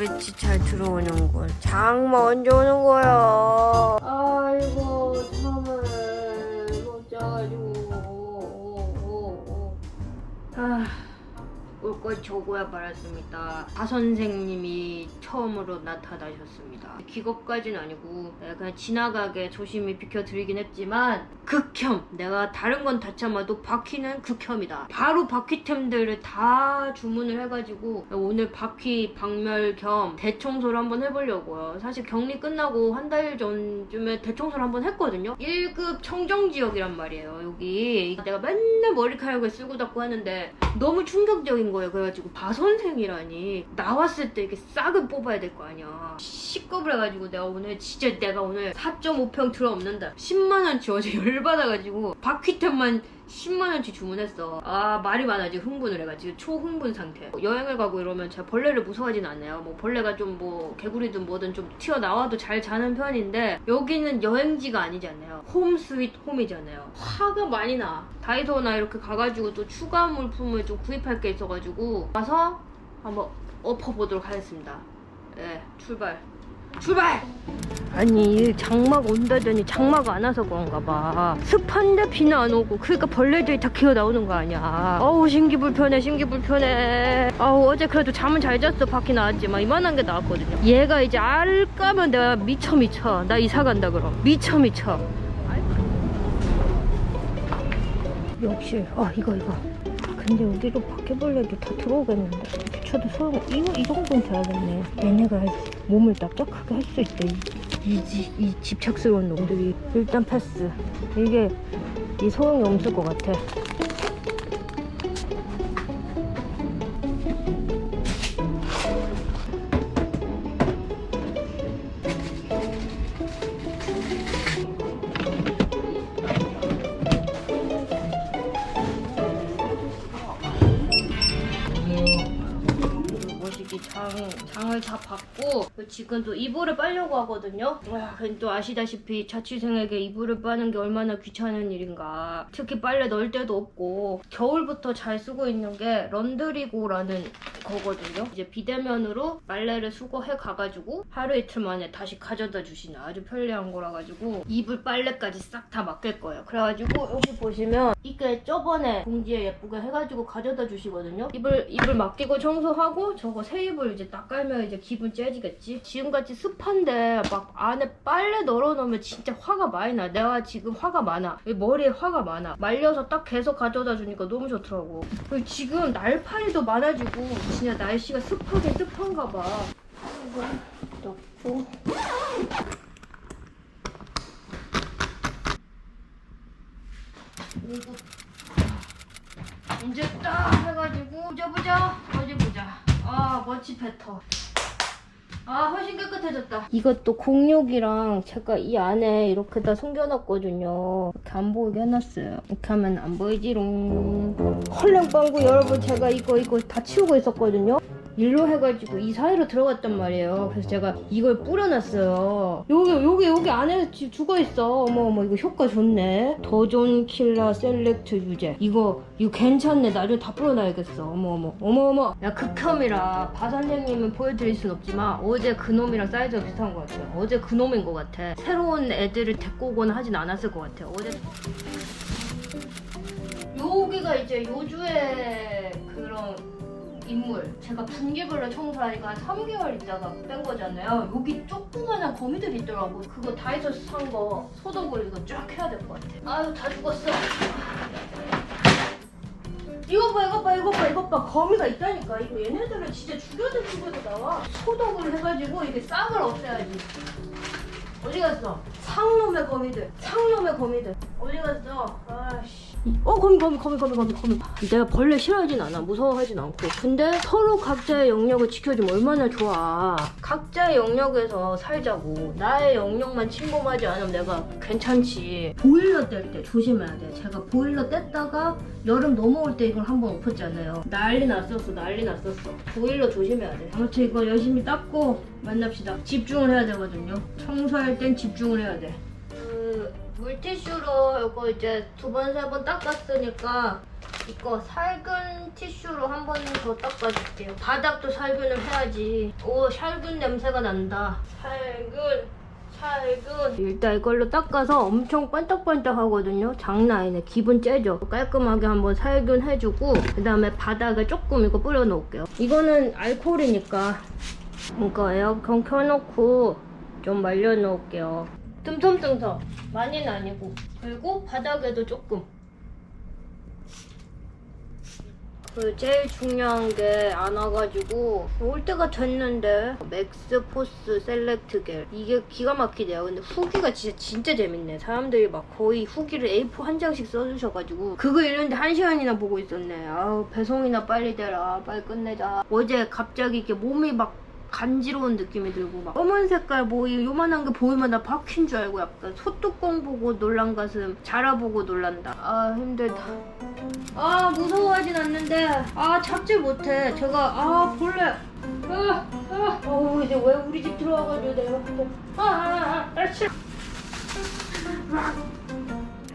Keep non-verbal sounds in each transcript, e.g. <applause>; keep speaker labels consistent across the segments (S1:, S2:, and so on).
S1: 햇빛이 잘 들어오는 걸. 장마 언제 오는 거야? 아이고 잠을 못 자가지고. 아. 올것 저고야 말았습니다. 다 선생님이 처음으로 나타나셨습니다. 기겁까지는 아니고 네, 그냥 지나가게 조심히 비켜드리긴 했지만 극혐! 내가 다른 건 다 참아도 바퀴는 극혐이다. 바로 바퀴템들을 다 주문을 해가지고 오늘 바퀴 박멸 겸 대청소를 한번 해보려고요. 사실 격리 끝나고 한 달 전쯤에 대청소를 한번 했거든요. 1급 청정지역이란 말이에요. 여기 내가 맨날 머리카락을 쓰고 닦고 하는데 너무 충격적인 거예요. 그래가지고 바선생이라니 나왔을 때 이렇게 싹을 뽑아야 될 거 아니야. 시겁을 해가지고 내가 오늘 진짜 내가 오늘 4.5평 들어없는다. 10만 원치 어제 열받아가지고 바퀴템만 10만 원치 주문했어. 아 말이 많아 지금 흥분을 해가지고 초흥분 상태. 여행을 가고 이러면 제가 벌레를 무서워하진 않아요. 뭐 벌레가 좀 뭐 개구리든 뭐든 좀 튀어 나와도 잘 자는 편인데 여기는 여행지가 아니잖아요. 홈 스윗 홈이잖아요. 화가 많이 나. 다이소나 이렇게 가가지고 또 추가 물품을 좀 구입할 게 있어가지고 가서 한번 엎어보도록 하겠습니다. 네 출발. 출발! 아니 이 장마가 온다더니 장마가 안 와서 그런가 봐. 습한데 비는 안 오고 그러니까 벌레들이 다 기어 나오는 거 아니야. 어우 심기 불편해 심기 불편해. 아우 어제 그래도 잠은 잘 잤어 바퀴 나왔지만 이만한 게 나왔거든요. 얘가 이제 알 까면 내가 미쳐 미쳐. 나 이사 간다 그럼. 미쳐 미쳐. 역시 아 이거 이거 근데 여기로 바퀴벌레도 다 들어오겠는데. 비춰도 소용 이거 이 정도는 돼야겠네. 얘네가 몸을 납작하게 할 수 있대. 이, 이, 지- 이 집착스러운 놈들이. 일단 패스. 이게 이 소용이 없을 것 같아 장을 다 받고 지금 또 이불을 빨려고 하거든요. 와, 또 아시다시피 자취생에게 이불을 빠는 게 얼마나 귀찮은 일인가. 특히 빨래 넣을 데도 없고 겨울부터 잘 쓰고 있는 게 런드리고라는 거거든요. 이제 비대면으로 빨래를 수거해 가가지고 하루 이틀 만에 다시 가져다 주시는 아주 편리한 거라 가지고 이불 빨래까지 싹 다 맡길 거예요. 그래가지고 여기 보시면 이게 저번에 봉지에 예쁘게 해가지고 가져다 주시거든요. 이불 이불 맡기고 청소하고 저거 새 이불 이제 딱 깔면 이제 기분 째지겠지. 지금같이 습한데 막 안에 빨래 널어놓으면 진짜 화가 많이 나. 내가 지금 화가 많아. 이 머리에 화가 많아. 말려서 딱 계속 가져다 주니까 너무 좋더라고. 그리고 지금 날파리도 많아지고 진짜 날씨가 습하게 습한가 봐. 이거 넣고. 그리고 이제 딱 해가지고 보자 보자 어디 보자 아 머치 뱉어 아 훨씬 깨끗해졌다. 이것도 공육이랑 제가 이 안에 이렇게 다 숨겨놨거든요. 이렇게 안 보이게 해놨어요. 이렇게 하면 안 보이지롱. 헐랭빵구 여러분 제가 이거 이거 다 치우고 있었거든요 일로 해가지고 이 사이로 들어갔단 말이에요. 그래서 제가 이걸 뿌려놨어요. 여기 여기 여기 안에 지- 죽어 있어. 어머 어머 이거 효과 좋네. 더존 킬러 셀렉트 유제. 이거 이거 괜찮네. 나중에 다 뿌려놔야겠어. 어머 어머 어머 어머. 야 극혐이라 바 선생님은 보여드릴 순 없지만 어제 그 놈이랑 사이즈가 비슷한 것 같아요. 어제 그 놈인 것 같아. 새로운 애들을 데리고 오거나 하진 않았을 것 같아요. 어제 여기가 이제 요주의 그런 인물. 제가 분기별로 청소하니까 한 3개월 있다가 뺀 거잖아요. 여기 조그만한 거미들이 있더라고. 그거 다이소에서 산 거 소독을 이거 쫙 해야 될 것 같아. 아유 다 죽었어. 이거 봐, 이거 봐, 이거 봐, 이거 봐. 거미가 있다니까. 이거 얘네들은 진짜 죽여도 죽여도 나와. 소독을 해가지고 이게 싹을 없애야지. 어디 갔어? 상놈의 거미들. 상놈의 거미들. 어디 갔어? 아씨. 어 거미 거미 거미 거미 거미 거미. 내가 벌레 싫어하진 않아. 무서워하진 않고. 근데 서로 각자의 영역을 지켜주면 얼마나 좋아. 각자의 영역에서 살자고. 나의 영역만 침범하지 않으면 내가 괜찮지. 보일러 뗄 때 조심해야 돼. 제가 보일러 뗐다가 여름 넘어올 때 이걸 한번 엎었잖아요. 난리 났었어. 난리 났었어. 보일러 조심해야 돼. 아무튼 이거 열심히 닦고 만납시다. 집중을 해야 되거든요. 청소할 땐 집중을 해야 돼. 그 물티슈로 이거 이제 두 번 세 번 닦았으니까 이거 살균 티슈로 한 번 더 닦아줄게요. 바닥도 살균을 해야지. 오, 살균 냄새가 난다. 살균, 살균. 일단 이걸로 닦아서 엄청 반짝반짝 하거든요. 장난 아니네. 기분 째죠. 깔끔하게 한번 살균 해주고, 그 다음에 바닥에 조금 이거 뿌려놓을게요. 이거는 알코올이니까. 이거 에어컨 켜놓고 좀 말려놓을게요. 듬성듬성. 많이는 아니고. 그리고 바닥에도 조금. 그 제일 중요한 게 안 와가지고 올 때가 됐는데 맥스 포스 셀렉트 겔. 이게 기가 막히네요. 근데 후기가 진짜 진짜 재밌네. 사람들이 막 거의 후기를 A4 한 장씩 써주셔가지고. 그거 읽는데 한 시간이나 보고 있었네. 아우 배송이나 빨리 되라. 빨리 끝내자. 어제 갑자기 이렇게 몸이 막 간지러운 느낌이 들고 막 검은 색깔 뭐이 요만한 게 보이면 나 박힌 줄 알고 약간 소뚜껑 보고 놀란 가슴 자라보고 놀란다. 아 힘들다. 아 무서워하진 않는데. 아 잡질 못해. 제가 아 벌레. 아, 아. 어우 이제 왜 우리 집 들어와가지고 내가 아아 아 아, 싫어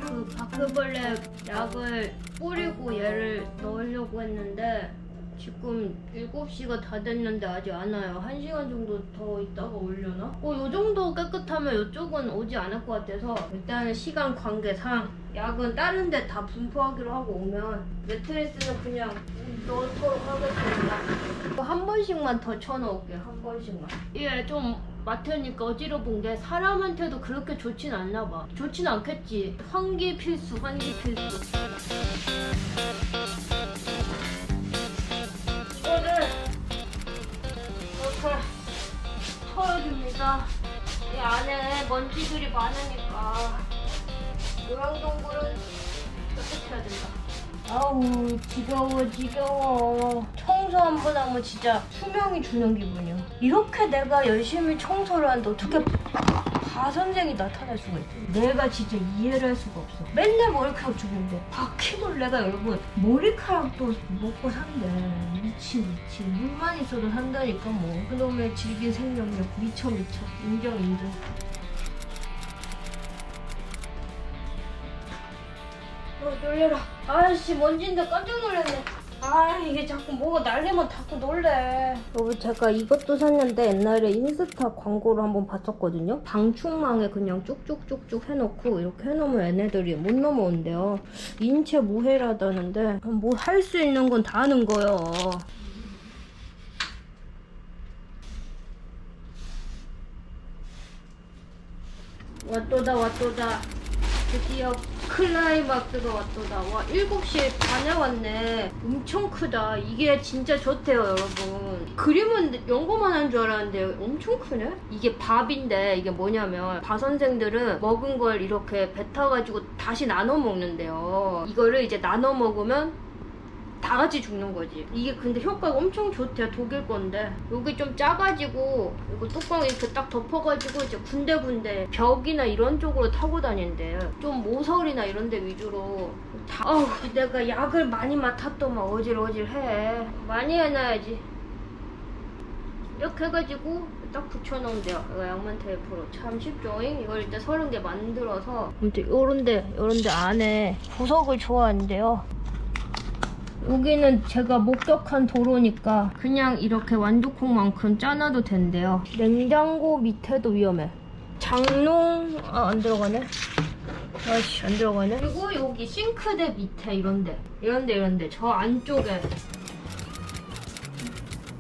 S1: 그 바퀴벌레 약을 뿌리고 얘를 넣으려고 했는데 지금 7시가 다 됐는데 아직 안 와요. 1시간 정도 더 있다가 오려나? 어, 요 정도 깨끗하면 이쪽은 오지 않을 것 같아서 일단은 시간 관계상 약은 다른 데 다 분포하기로 하고 오면 매트리스는 그냥 넣도록 하겠습니다. 한 번씩만 더 쳐넣을게요. 한 번씩만. 이게 좀 맡으니까 어지러운 게 사람한테도 그렇게 좋진 않나 봐. 좋진 않겠지. 환기 필수, 환기 필수. 먼지들이 많으니까 노랑동굴은 깨끗해야 된다. 아우 지겨워 지겨워. 청소 한 번 하면 진짜 수명이 주는 기분이야 이렇게 내가 열심히 청소를 하는데 어떻게 바 선생이 나타날 수가 있지? 내가 진짜 이해를 할 수가 없어. 맨날 머리카락 주는데 바퀴벌레가 여러분 머리카락도 먹고 산대. 미친 미친. 물만 있어도 산다니까 뭐. 그놈의 질긴 생명력 미쳐 미쳐. 인정 인정 어 놀래라. 아씨 먼지인데 깜짝 놀랐네. 아 이게 자꾸 뭐가 날리면 자꾸 놀래. 여러분 제가 이것도 샀는데 옛날에 인스타 광고를 한번 봤었거든요. 방충망에 그냥 쭉쭉쭉쭉 해놓고 이렇게 해놓으면 얘네들이 못 넘어온대요. 인체 무해라다는데 뭐 할 수 있는 건 다 하는 거예요. 왔도다 왔도다. 드디어 클라이막스가 왔도다. 와 7시 반에 왔네. 엄청 크다. 이게 진짜 좋대요 여러분. 그림은 연고만 한 줄 알았는데 엄청 크네? 이게 밥인데 이게 뭐냐면 바선생들은 먹은 걸 이렇게 뱉어가지고 다시 나눠 먹는데요. 이거를 이제 나눠 먹으면 다 같이 죽는 거지. 이게 근데 효과가 엄청 좋대요. 독일 건데. 여기 좀 작아지고, 이거 뚜껑 이렇게 딱 덮어가지고, 이제 군데군데 벽이나 이런 쪽으로 타고 다닌대요. 좀 모서리나 이런 데 위주로. 다, 어우, 내가 약을 많이 맡았더만 어질어질해. 많이 해놔야지. 이렇게 해가지고 딱 붙여놓은대요. 이거 양면 테이프로. 참 쉽죠잉? 이걸 일단 서른 개 만들어서. 아무튼 요런데, 요런데 안에 구석을 좋아하는데요. 여기는 제가 목격한 도로니까 그냥 이렇게 완두콩만큼 짜놔도 된대요. 냉장고 밑에도 위험해. 장롱 아, 안 들어가네. 아씨 안 들어가네. 그리고 여기 싱크대 밑에 이런데 이런데 이런데 저 안쪽에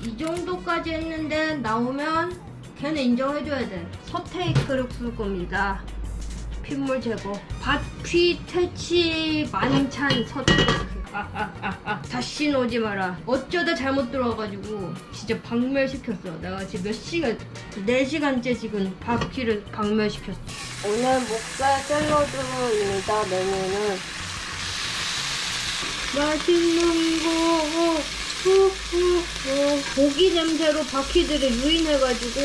S1: 이 정도까지 했는데 나오면 걔는 인정해줘야 돼. 서테이크를 풀 겁니다. 핏물 제거. 바퀴 퇴치 만찬 서테이크. 아, 아, 아, 아. 다시 오지 마라. 어쩌다 잘못 들어와가지고 진짜 박멸시켰어. 내가 지금 몇 시간, 4시간째 지금 바퀴를 박멸시켰어. 오늘 목살 샐러드입니다. 메뉴는 맛있는 거 후후후 고기 냄새로 바퀴들을 유인해가지고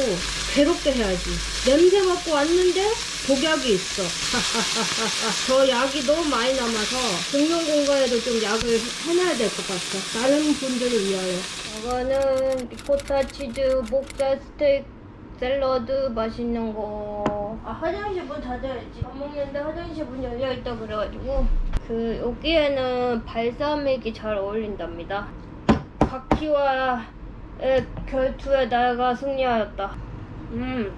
S1: 괴롭게 해야지 냄새 맡고 왔는데 독약이 있어 <laughs> 저 약이 너무 많이 남아서 공용 공간에도 좀 약을 해놔야 될 것 같아 다른 분들을 위하여 이거는 리코타 치즈 목살 스테이크 샐러드 맛있는 거. 아 화장실 문 닫아야지. 밥 먹는데 화장실 문 열려 있다 그래가지고 그 여기에는 발사믹이 잘 어울린답니다. 바퀴와 의 결투에 내가 승리하였다. 음.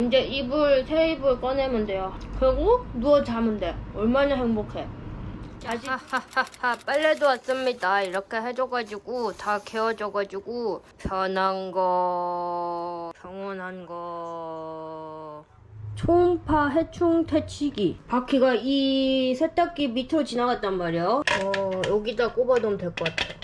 S1: 이제 이불 새 이불 꺼내면 돼요. 그리고 누워 자면 돼. 얼마나 행복해. 다시 하하하하 빨래도 왔습니다. 이렇게 해줘가지고 다 개어져가지고 편한 거, 평온한 거. 초음파 해충 퇴치기. 바퀴가 이 세탁기 밑으로 지나갔단 말이에요. 어 여기다 꼽아두면 될 것 같아.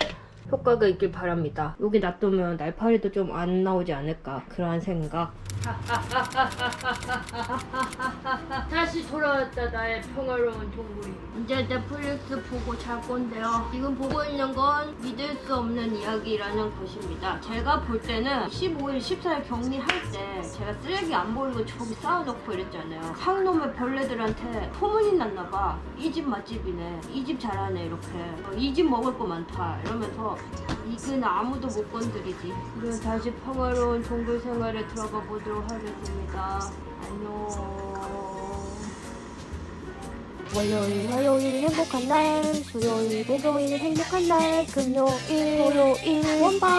S1: 효과가 있길 바랍니다. 여기 놔두면 날파리도 좀 안 나오지 않을까 그런 생각. <laughs> 다시 돌아왔다 나의 평화로운 동물이. 이제 넷플릭스 보고 잘 건데요. 지금 보고 있는 건 믿을 수 없는 이야기라는 것입니다. 제가 볼 때는 15일, 14일 격리할 때 제가 쓰레기 안 보이고 저기 쌓아놓고 이랬잖아요. 상놈의 벌레들한테 소문이 났나봐. 이 집 맛집이네. 이 집 잘하네 이렇게. 이 집 먹을 거 많다 이러면서 이근 아무도 못 건드리지. 그럼 다시 평화로운 동굴 생활에 들어가 보도록 하겠습니다. 안녕.
S2: 월요일, 화요일 행복한 날, 수요일, 목요일 행복한 날, 금요일, 토요일 원방